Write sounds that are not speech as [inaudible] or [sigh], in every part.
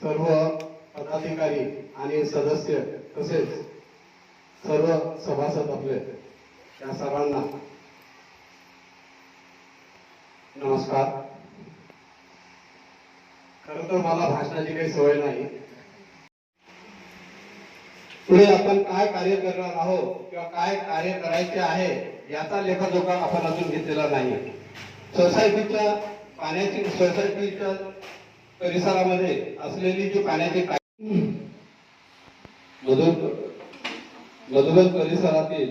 सर्व पदाधिकारी आणि सदस्य तसेच सर्व सभासद आपले त्या सर्वांना नमस्कार. खर तर मला भाषणाची काही सवय नाही. पुढे आपण काय कार्य करणार आहोत किंवा काय कार्य करायचे आहे याचा लेखाजोखा आपण अजून घेतलेला नाही सोसायटीच्या पाण्याची सोसायटीच्या परिसरामध्ये असलेली जी पाण्याची मधुबन परिसरातील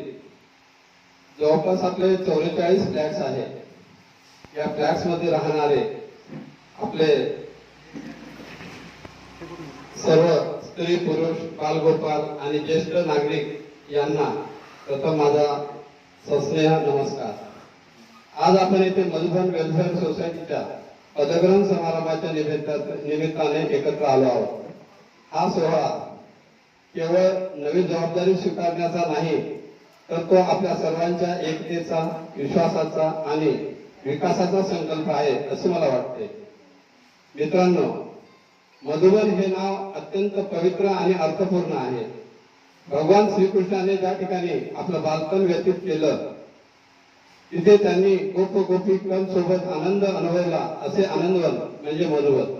जवळपास आपले चौवेचाळीस फ्लॅट्स आहेत या फ्लॅट्समध्ये राहणारे आपले सर्व स्त्री पुरुष बालगोपाल आणि ज्येष्ठ नागरिक यांना प्रथम माझा सस्नेह नमस्कार. आज आपण येथे मधुबन वेलफेअर सोसायटीच्या पदग्रहण समारंभाच्या निमित्तात- निमित्ताने एकत्र आलो आहोत. हा सोहळा केवळ नवीन जबाबदारी स्वीकारण्याचा नाही तर तो आपल्या सर्वांच्या एकतेचा विश्वासाचा आणि विकासाचा संकल्प आहे असे मला वाटते. मित्रांनो मधुबन हे नाव अत्यंत पवित्र आणि अर्थपूर्ण आहे. भगवान श्रीकृष्णाने ज्या ठिकाणी आपलं बालपण व्यतीत केलं तिथे त्यांनी गोप गोपिकांसोबत आनंद अनुभवला असे आनंदवन म्हणजे मनोवन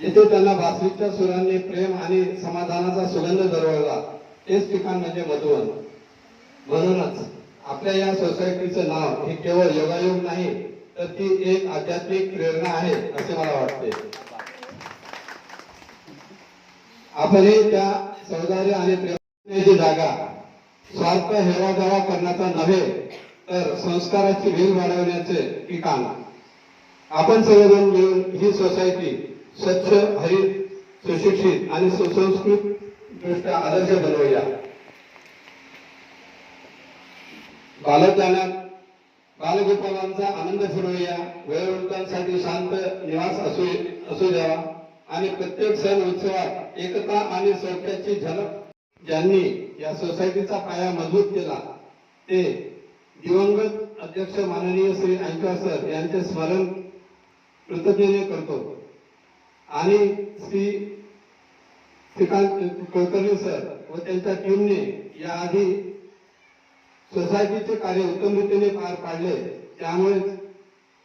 जिथे त्यांना बासरीच्या सुरांनी प्रेम आणि समाधानाचा सुगंध दरवळला तेच ठिकाण म्हणजे मधुवन. म्हणूनच आपल्या या सोसायटीचं नाव हे केवळ योगायोग नाही तर ती एक आध्यात्मिक प्रेरणा आहे असे मला वाटते. आपणही त्या सौदार्य आणि प्रेमाची जागा स्वार्थ हेरादारा करण्याचा नव्हे तर संस्काराची वेल वाढवण्याचे ठिकाण. आपण सर्वजण मिळून ही सोसायटी स्वच्छ हरित सुशिक्षित आणि सुसंस्कृत दृष्ट्या आदर्श बनवूया. बालकदानात बालगोपालांचा आनंद फिरवूया वयोवृद्धांसाठी शांत निवास असू असू द्यावा. आणि प्रत्येक सण उत्सवात एकता आणि सौख्याची झलक ज्यांनी या सोसायटीचा पाया मजबूत केला ते दिवंगत अध्यक्ष माननीय श्री अंका सर यांचे स्मरण कृतज्ञ करतो. आणि श्री श्रीकांत कुलकर्णी सर व त्यांच्या टीमने याआधी सोसायटीचे कार्य उत्तम रीतीने पार पाडले. त्यामुळे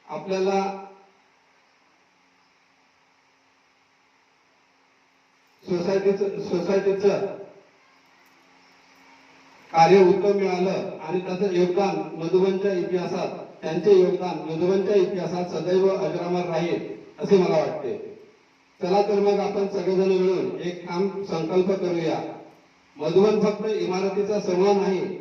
आपल्याला सोसायटीचं सोसायटीचं कार्य उत्तम मिळालं आणि त्याचं योगदान मधुबनच्या इतिहासात त्यांचे योगदान मधुबनच्या इतिहासात सदैव अजरामर राहील असे मला वाटते. चला तर मग आपण सगळेजण मिळून एक काम संकल्प करूया. मधुबन फक्त इमारतीचा समूह नाही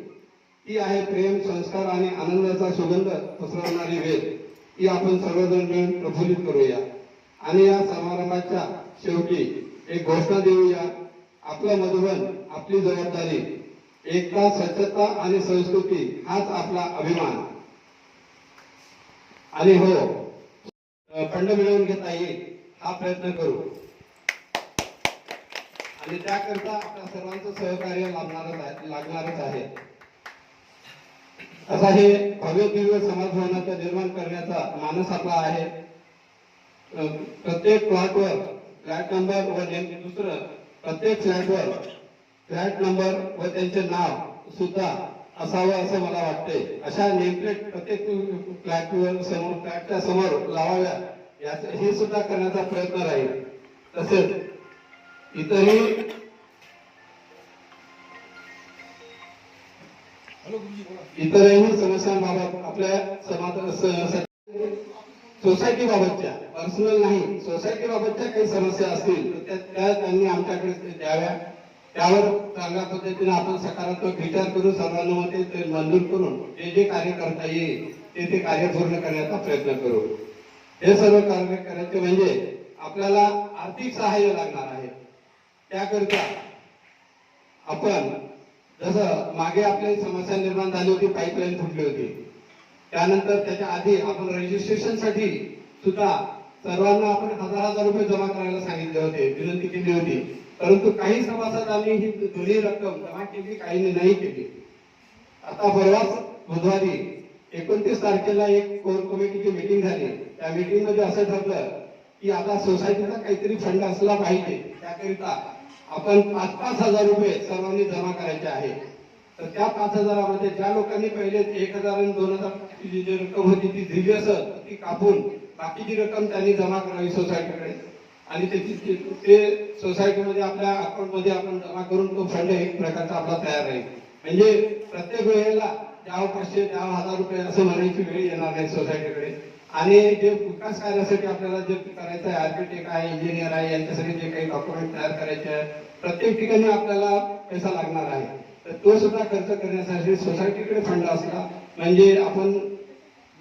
ती आहे प्रेम संस्कार आणि आनंदाचा सुगंध पसरवणारी वेद ती आपण सर्वजण मिळून प्रफुल्लित करूया. आणि या समारंभाच्या शेवटी एक घोषणा देऊया. आपलं मधुबन आपली जबाबदारी एकता स्वच्छता आणि संस्कृती हाच आपला अभिमान. आणि हो फंड मिळवून घेता येईल हा प्रयत्न करू. आणि त्याकरता आपल्या सर्वांचं सहकार्य लागणारच आहे लागणारच आहे. असा हे भव्य दिव्य समाज निर्माण करण्याचा मानस आपला आहे. प्रत्येक प्लॉटवर फ्लॅट नंबर व दुसरं प्रत्येक फ्लॅटवर फ्लॅट नंबर व त्यांचे नाव सुद्धा असावं असं मला वाटते अशा नेमप्लेट प्रत्येक फ्लॅटवर समोर फ्लॅटच्या समोर लावाव्या याच हे सुद्धा करण्याचा प्रयत्न राहील. तसेच इतरही इतरही समस्यांबाबत आपल्या समाज सोसायटी बाबतच्या पर्सनल नाही सोसायटी बाबतच्या काही समस्या असतील तर त्या- त्या त्यांनी आमच्याकडे द्याव्या. त्यावर चांगल्या पद्धतीने आपण सकारात्मक विचार करून सर्वांनुमते ते मंजूर करून जे जे कार्य करता येईल ते ते कार्य पूर्ण करण्याचा प्रयत्न करू. हे सर्व कार्य करायचे म्हणजे आपल्याला आर्थिक सहाय्य लागणार आहे. त्याकरिता आपण जसं मागे आपली समस्या निर्माण झाली होती पाईपलाईन फुटली होती. त्यानंतर त्याच्या आधी आपण रजिस्ट्रेशनसाठी सुद्धा सर्वांना आपण हजार हजार रुपये जमा करायला सांगितले होते विनंती केली होती. परंतु काही सभासदांनी ही जुनी रक्कम जमा केली काहींनी नाही केली. आता परवाच बुधवारी एकोणतीस तारखेला एक कोर कमिटीची मिटिंग झाली. त्या मिटिंगमध्ये असं ठरलं की आता सोसायटीचा काहीतरी फंड असला पाहिजे. त्याकरिता आपण पाच पाच हजार रुपये सर्वांनी जमा करायचे आहे. तर त्या पाच हजारामध्ये ज्या लोकांनी पहिले एक हजार आणि दोन हजार जी जी रक्कम होती ती दिली असत ती कापून बाकीची रक्कम त्यांनी जमा करावी सोसायटीकडे आणि त्याची ते- सोसायटीमध्ये आपल्या अकाउंटमध्ये आपण जमा करून तो फंड एक प्रकारचा आपला तयार राहील म्हणजे प्रत्येक वेळेला द्याव पाचशे द्याव हजार रुपये असं म्हणायची वेळ येणार नाही सोसायटीकडे आणि जे विकास कार्यासाठी आपल्याला जे करायचं आहे आर्किटेक्ट आहे इंजिनियर आहे यांच्यासाठी जे काही डॉक्युमेंट तयार करायचे आहे प्रत्येक ठिकाणी आपल्याला पैसा लागणार आहे. तर तो सुद्धा खर्च करण्यासाठी सोसायटीकडे फंड असला म्हणजे आपण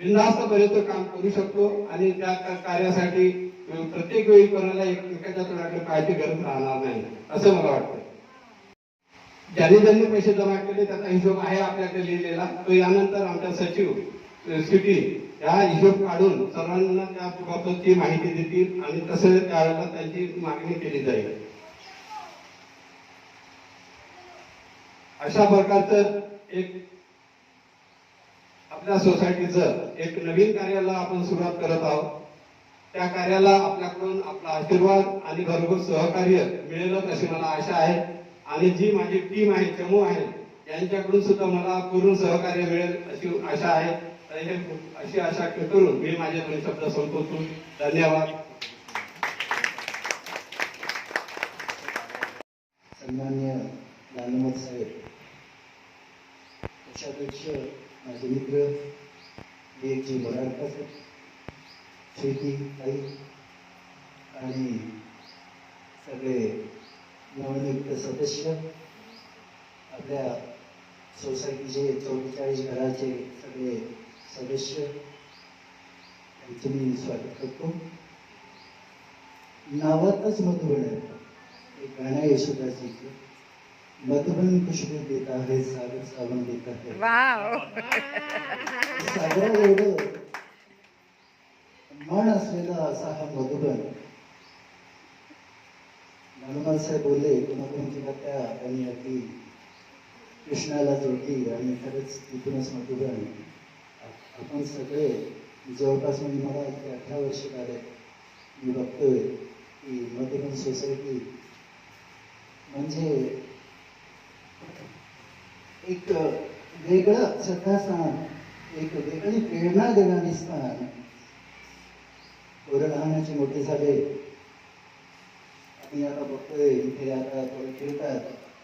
बिनधास्तपणे काम करू शकतो आणि त्या कार्यासाठी प्रत्येक वेळी कोणाला एकमेकाच्या तोंडाकडे पाहायची गरज राहणार नाही असं मला वाटतं ज्यांनी ज्यांनी पैसे जमा केले त्याचा हिशोब आहे आपल्याकडे लिहिलेला. तो यानंतर आमच्या सचिव सिटी ह्या हिशोब काढून सर्वांना त्याबाबतची माहिती देतील आणि तसं त्यावेळेला त्यांची मागणी केली जाईल. अशा प्रकारचं एक आपल्या सोसायटीचं एक नवीन कार्याला आपण सुरुवात करत आहोत. त्या कार्याला आपल्याकडून आपला आशीर्वाद आणि घरगुत सहकार्य मिळेलच अशी मला आशा आहे. आणि जी माझी टीम आहे चमू आहे यांच्याकडून सुद्धा मला पूर्ण सहकार्य मिळेल अशी आशा आहे. तर हे अशी आशा करून मी माझे दोन शब्द संपवतो. धन्यवाद. सन्मान्य लालमत साहेब त्याच्यापेक्षा माझे मित्र जी मोराळकर साहेब शेती काही आणि सगळे नवनियुक्त सदस्य आपल्या सोसायटीचे चौवेचाळीस घराचे सगळे सदस्य यांचं मी स्वागत करतो. नावातच मधुबन आहे. एक गाणं आहे मधुबन खुशबू देता है सागर सावन देता है वाव. सागरा एवढं मन असलेला असा हा मधुबन. हनुमान साहेब बोलले कुणाकुणाची कथा आणि अगदी कृष्णाला जोडली आणि खरंच तिथूनच मधुबन. आपण सगळे जवळपास म्हणजे मला इथे अठरा वर्ष झाले मी बघतोय की मधुबन सोसायटी म्हणजे एक वेगळं श्रद्धास्थान एक वेगळी प्रेरणा देणारी स्थान. पोरं लहानाचे मोठे झाले. आम्ही आता बघतोय इथे आता थोडे खेळतात.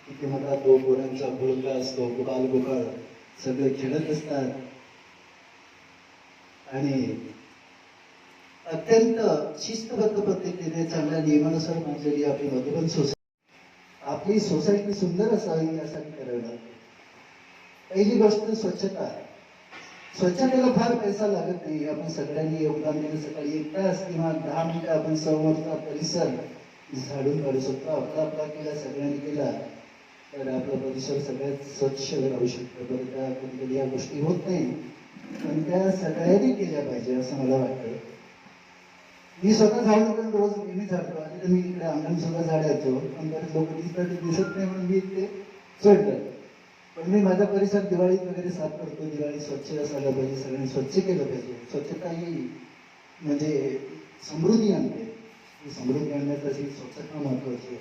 तिथे मला तो पोरांचा भुळका असतो गोपाल गोपाळ सगळे खेळत असतात. आणि अत्यंत शिस्तबद्ध पद्धतीने चांगल्या नियमानुसार मांडलेली आपली मधुबन सोसायटी आपली सोसायटी सुंदर असावी यासाठी करावी लागते पहिली गोष्ट स्वच्छता. स्वच्छतेला फार पैसा लागत नाही. आपण सगळ्यांनी योगदान दिलं सकाळी एक तास किंवा दहा मिनिटं आपण समोरचा परिसर झाडून काढू शकतो. आपला आपला केला सगळ्यांनी केला तर आपला परिसर सगळ्यात स्वच्छ राहू शकतो. बरं त्या कधी कधी या गोष्टी होत नाही पण त्या सगळ्यांनी केल्या पाहिजे असं मला वाटतं. मी स्वतः झाड पण रोज नेहमी झाडतो. आणि तर मी इकडे अंगण सुद्धा येतो पण बरेच लोक दिसतात ते दिसत नाही म्हणून मी ते चढतात पण मी माझा परिसर दिवाळीत वगैरे साफ करतो दिवाळी स्वच्छ असायला पाहिजे सगळ्यांनी स्वच्छ केलं पाहिजे. स्वच्छता ही म्हणजे समृद्धी आणते. समृद्धी आणण्यासाठी स्वच्छता महत्वाची आहे.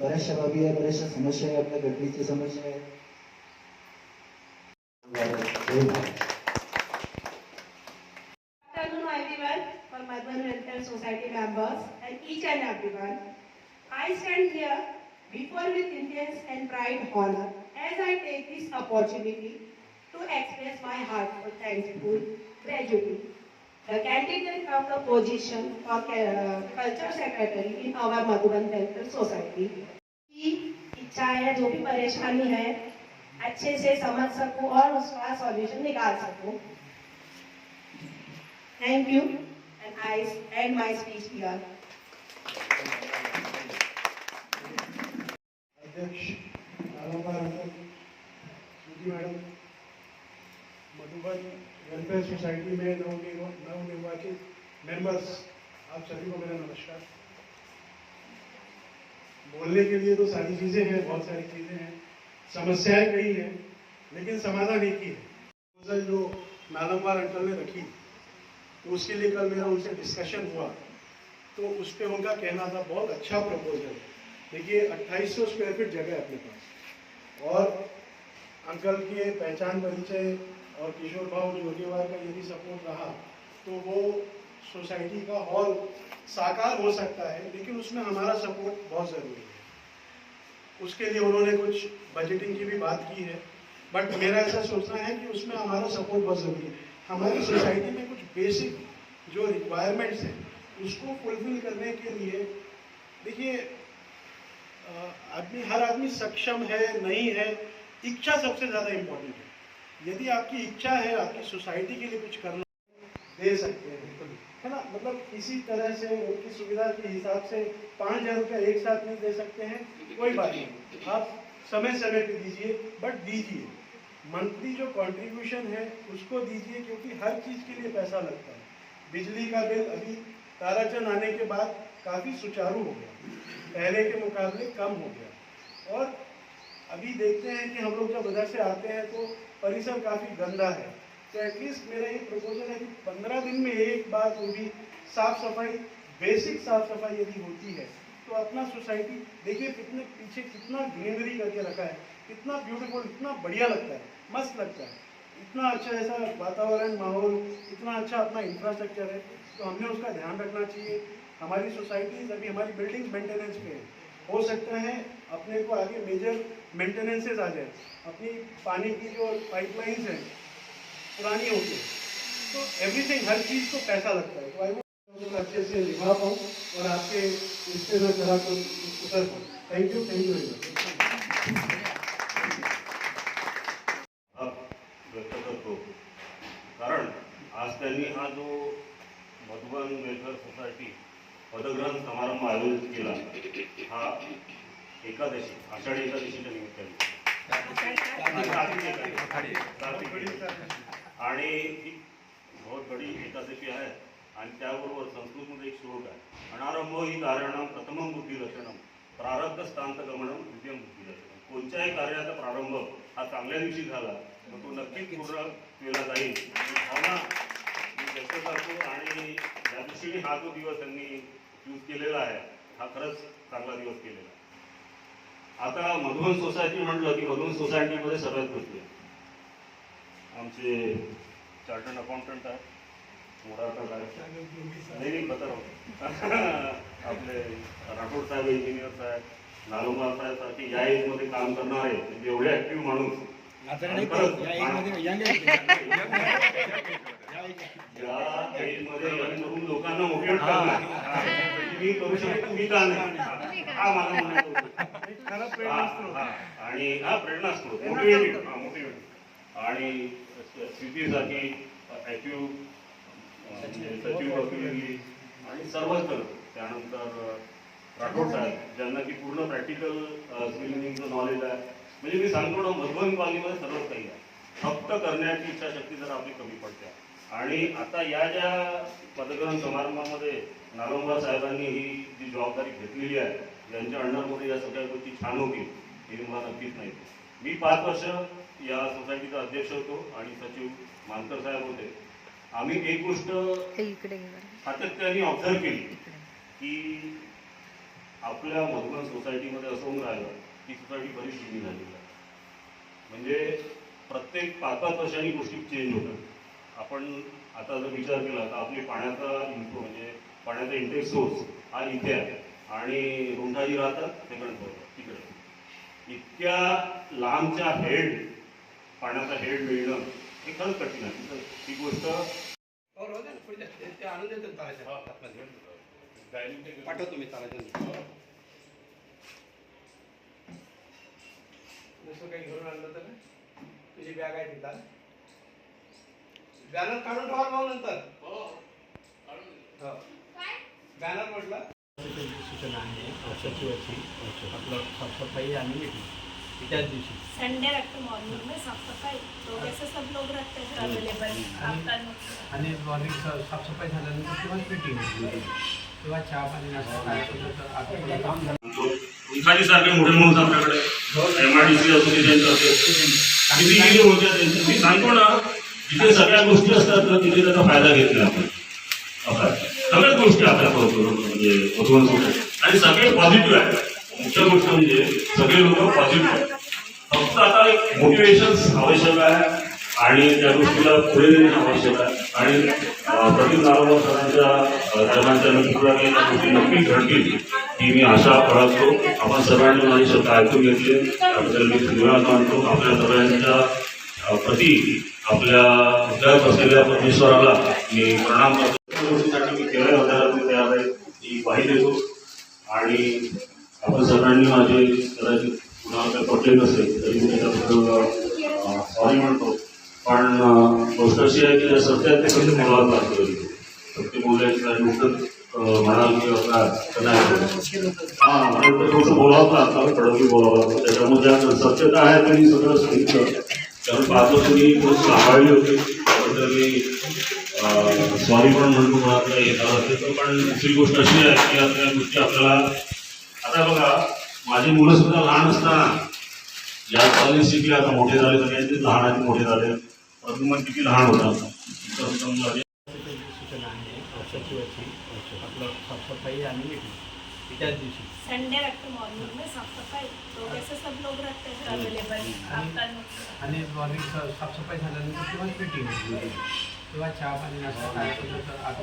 बऱ्याचशा बाबी आहे बऱ्याचशा समस्या आहे आपल्या गटरीची समस्या आहे. Society members and each and everyone. I stand here before with intense and pride honor. As I take this opportunity to express my heartfelt thankful gratitude. The candidate of the position for uh, culture secretary in our Madhuban Welfare Society. की इच्छा है जो भी परेशानी है अच्छे से समझ सकूँ और उसका सॉल्यूशन निकाल सकूँ Thank you, and I end my speech here. अध्यक्ष मधुबन वेलफेयर सोसाइटी में नवनिर्वाचित मेंबर्स आप सभी को मेरा नमस्कार बोलने के लिए तो सारी चीज़ें हैं बहुत सारी चीज़ें हैं समस्याएँ कई हैं लेकिन समाधान एक ही है जो नालंबार अंकल ने रखी तो उसके लिए कल मेरा उनसे डिस्कशन हुआ तो उस पर उनका कहना था, बहुत अच्छा प्रपोजल देखिए 2800 स्क्वायर फीट जगह है अपने पास। और अंकल के पहचान परिचय और किशोर भाव जोगेवार का यदि सपोर्ट रहा तो वो सोसाइटी का हॉल साकार हो सकता है, लेकिन उसमें हमारा सपोर्ट बहुत ज़रूरी है। उसके लिए उन्होंने कुछ बजटिंग की भी बात की है बट मेरा ऐसा सोचना है कि उसमें हमारा सपोर्ट बहुत ज़रूरी है। हमारी सोसाइटी में कुछ बेसिक जो रिक्वायरमेंट्स हैं, उसको फुलफिल करने के लिए, देखिए आदमी, हर आदमी सक्षम है, नहीं है, इच्छा सबसे ज़्यादा इम्पोर्टेंट है। यदि आपकी इच्छा है, आपकी सोसाइटी के लिए कुछ करना दे सकते हैं है ना? मतलब इसी तरह से उनकी सुविधा के हिसाब से पाँच हज़ार रुपया एक साथ नहीं दे सकते हैं, कोई बात नहीं। आप समय समय पे दीजिए बट दीजिए। मंथली जो कंट्रीब्यूशन है, उसको दीजिए, क्योंकि हर चीज़ के लिए पैसा लगता है। बिजली का बिल अभी ताराचंद आने के बाद काफ़ी सुचारू हो गया। पहले के मुकाबले कम हो गया। और अभी देखते हैं कि हम लोग जब उधर से आते हैं तो परिसर काफ़ी गंदा है। तो एटलीस्ट मेरा ये प्रपोजल है कि पंद्रह दिन में एक बार वो भी साफ़ सफ़ाई बेसिक साफ़ सफ़ाई यदि होती है तो अपना सोसाइटी देखिए कितने पीछे कितना ग्रीनरी करके रखा है, कितना ब्यूटीफुल इतना बढ़िया लगता है, मस्त लगता है। इतना अच्छा ऐसा वातावरण, माहौल, इतना अच्छा अपना इंफ्रास्ट्रक्चर है तो हमें उसका ध्यान रखना चाहिए। हमारी सोसाइटीज अभी हमारी बिल्डिंग मेंटेनेंस पे है। हो सकता है अपने को आगे मेजर मेंटेनेंसेज आ जाए। अपनी पानी की जो पाइपलाइंस हैं, पुरानी हो गई। तो एवरीथिंग हर चीज़ को पैसा लगता है। तो आई वो अच्छे से निभा पाऊँ और आपके पे मैं जरा तो उतर पाऊँ। Thank you thank you very much आज त्यांनी हा जो मधुबन वेलफेअर सोसायटी पदग्रहण समारंभ आयोजित केला. हा एकादशी आषाढी एकादशीच्या निमित्ताने. आणि बहुत बडी एकादशी आहे आणि त्याबरोबर संस्कृतमध्ये एक श्लोक आहे. अनारंभ ही कारण प्रथम बुद्धी प्रारब्ध स्थांत गमनम द्वितीय बुद्धी कोणत्याही कार्याचा प्रारंभ हा चांगल्या दिवशी झाला तर तो नक्कीच पूर्ण केला जाईल. भावना मी व्यक्त करतो आणि ज्या दिवशी हा जो दिवस त्यांनी केलेला आहे. हा खरंच चांगला दिवस केलेला आहे. आता मधुबन सोसायटी म्हटलं की मधुबन सोसायटीमध्ये सगळ्यात गोष्टी. आमचे चार्टर्ड अकाउंटंट आहेत. नाही [laughs] आपले राठोड साहेब इंजिनियर साहेब लालुमार साहेब सारखे या एजमध्ये काम करणारे म्हणजे एवढे ऍक्टिव्ह माणूस. [laughs] लोकांना म्हणजे मी करू शकतो का नाही? हा हा, हा. आणि हा प्रेरणास्त्रोत मोटिवेटेड हा मोटिवेट आणि स्थितीसाठी ऍक्टिव्ह सचिव वकिली आणि सर्वच त्यानंतर राठोड साहेब ज्यांना की पूर्ण प्रॅक्टिकल स्किलिंगचं नॉलेज आहे. म्हणजे मी सांगतो ना मधुबन कॉलनीमध्ये सर्वच काही आहे. फक्त करण्याची इच्छाशक्ती जर आपली कमी पडते. आणि आता या ज्या पदग्रहण समारंभामध्ये नारोंबा साहेबांनी ही जी जबाबदारी घेतलेली आहे ज्यांच्या अंडरमध्ये या सगळ्या गोष्टी छान होतील हे मला नक्कीच नाही मी पाच वर्ष या सोसायटीचा अध्यक्ष होतो आणि सचिव मानकर साहेब होते. आम्ही एक गोष्ट. सातत्याने ऑब्झर्व केली की आपल्या मधुबन सोसायटीमध्ये असं होऊन राहिलं की सोसायटी बरीच जुनी झालेली आहे. म्हणजे प्रत्येक पाच पाच वर्षांनी गोष्टी चेंज होतात. आपण आता जर विचार केला तर आपली पाण्याचा इन्फो म्हणजे पाण्याचा इंटेक सोर्स हा इथे आहे. आणि रुंठाजी राहतात सेकंड फ्लोअर तिकडे. इतक्या लांबच्या हेड पाण्याचा हेड मिळणं हे खरंच कठीण आहे. तर ही गोष्ट पाठवतो मी दुसरं काही घेऊन आणलं तर तुझी बॅग आहे तिथं. बॅनर काढून ठेवा मग नंतर. हो बॅनर म्हटलं. सूचना आहे सचिवाची आपलं साफसफाई आणि मीटिंग त्याच दिवशी. संडे रखते मॉर्निंग में साफ सफाई तो वैसे सब लोग रखते हैं. अवेलेबल आफ्टर आणि मॉर्निंग साफसफाई झाल्यानंतर मीटिंग होती तेव्हा चहा पाणी नाश्ता काय काम सारखे मोठे माणूस आपल्याकडे. M I D C association किती किती होत्या मी सांगतो ना जिथे सगळ्या गोष्टी असतात तर तिथे त्याचा फायदा घेतला आपण. सगळ्याच गोष्टी आपल्या म्हणजे आणि सगळे पॉझिटिव्ह आहे मुख्य गोष्ट म्हणजे सगळे लोक पॉझिटिव्ह आहेत. फक्त आता एक मोटिवेशन आवश्यक आहे आणि त्या गोष्टीला पुढे देणे आवश्यक आहे. आणि अं, प्रदीप नारोबा सरांच्या अं, सर्वांच्या नेतृत्वाखाली त्या गोष्टी नक्की घडतील ही मी आशा बाळगतो. आपण सर्वांनी माझे शब्द ऐकून घेतले त्याबद्दल मी धन्यवाद मानतो. आपल्या सगळ्यांच्या प्रती आपल्या हृदयात असलेल्या परमेश्वराला मी प्रणाम करतो. गोष्टीसाठी मी केवळ होत्या मी तयार आहे ही ग्वाही देतो आणि आपण सगळ्यांनी माझे कदाचित कुणाला काही पटले नसेल तरी मी त्याच्याबद्दल सॉरी म्हणतो. पण गोष्ट अशी आहे की जर सत्यात ते कधी बोलावं लागतं सत्य बोलायचं काही गोष्ट म्हणाल की आपला तर हा आणि ते थोडंसं बोलावं लागतं कडवी बोलावं. लागतं त्याच्यामध्ये सत्यता आहे तरी सगळं सांगितलं. त्यामुळे पाच वर्ष मी थोडं सांभाळली होती. त्याबद्दल मी सॉरी पण म्हणतो मला आता एखादा असेल तर पण दुसरी गोष्ट अशी आहे की आता गोष्टी आपल्याला आता बघा माझी मुलं सुद्धा लहान असताना या कॉलेज शिकले आता मोठे झाले ते लहान आणि मोठे झाले. परंतु मग किती लहान होता तर सूचना आहे आपलं साफसफाई आणि त्याच दिवशी. संडे रखते मॉर्निंग में साफ सफाई तो वैसे सब लोग रखते हैं अवेलेबल आणि मॉर्निंग साफसफाई झाल्यानंतर किंवा मीटिंग तेव्हा चहा पाणी नाश्ता काय आता